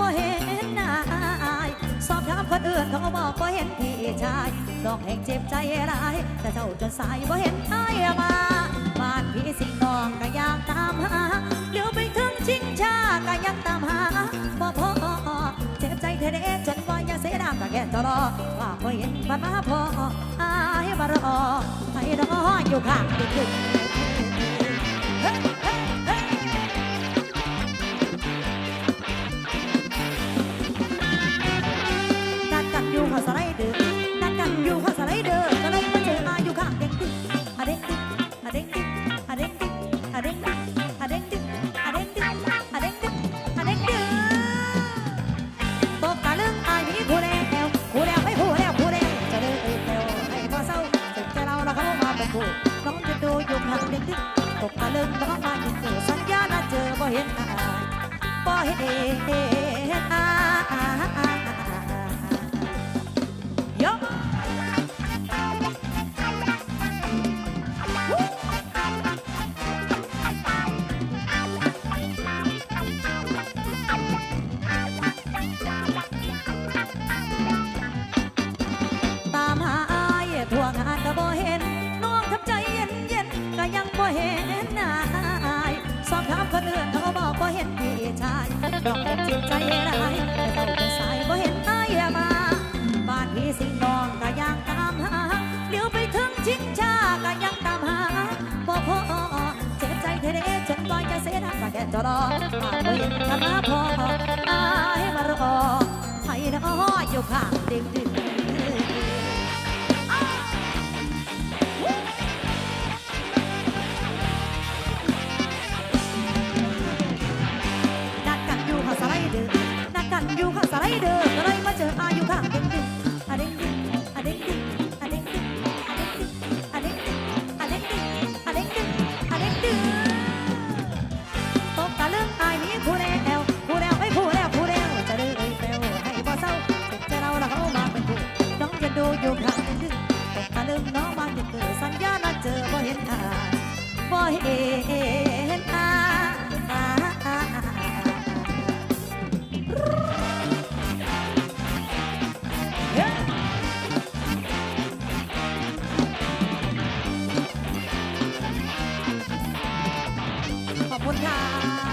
บ่เห็นนายสอบถามคนอื่นเขาบอกบ่เห็นพี่ชายดอกแห่งเจ็บใจร้าย แต่เท่าจนสายบ่เห็นไท้ยมาบ้านพี่สิงนองก็อยากตามหาเดี๋ยวไปถึงชิงชาก็ยังตามหาบ่พอเจ็บใจเทเดจนว่ายังเสียดามก็แก่ตลอดว่าบ่เห็นพันมาพออายมารอไอ้ดออยู่ข้างตึก Hey! น้องจะดูอยู่ข้างเด้งติ๊กตกตะลึงน้องมาเห็นเจอสัญญาณเจอบ่เห็นอายบ่เห็นอาย ดอกเป็นจิตใจร้ายแต่เจ้าเป็นสายบ่เห็นอายมาบ้านพี่สิงนองก็ยังตามหาเลี้ยวไปถึงชิงชาก็ยังตามหาบ่พอเจ็บใจเทเดจนบ่จะเสียดายก็แก่จะรอหากบ่เห็นกันมาพออายมารอให้น้ออยู่ข้างดึกดึก นัดกันอยู่ข้างสไลเดอร์ก็เลยมาเจออาอยู่ข้างดึกดึกอะเด้งดึกอะเด้งดึกอะเด้งดึกอะเด้งดึกอะเด้งดึกอะเด้งดึกอะเด้งดึกอะเด้งดึกตกตะลึงอายมีผู้แล้วผู้แล้วไม่ผู้แล้วผู้แล้วจะเดินเอ่ยแปลให้บ่เศร้าถึงจะเราแล้วเขามาเป็นผู้น้องจะดูอยู่ข้างดึกดึกตกตะลึงน้องมาจะเกิดสัญญาณเจอบ่เห็นอายบ่เห็น คุณค่ะ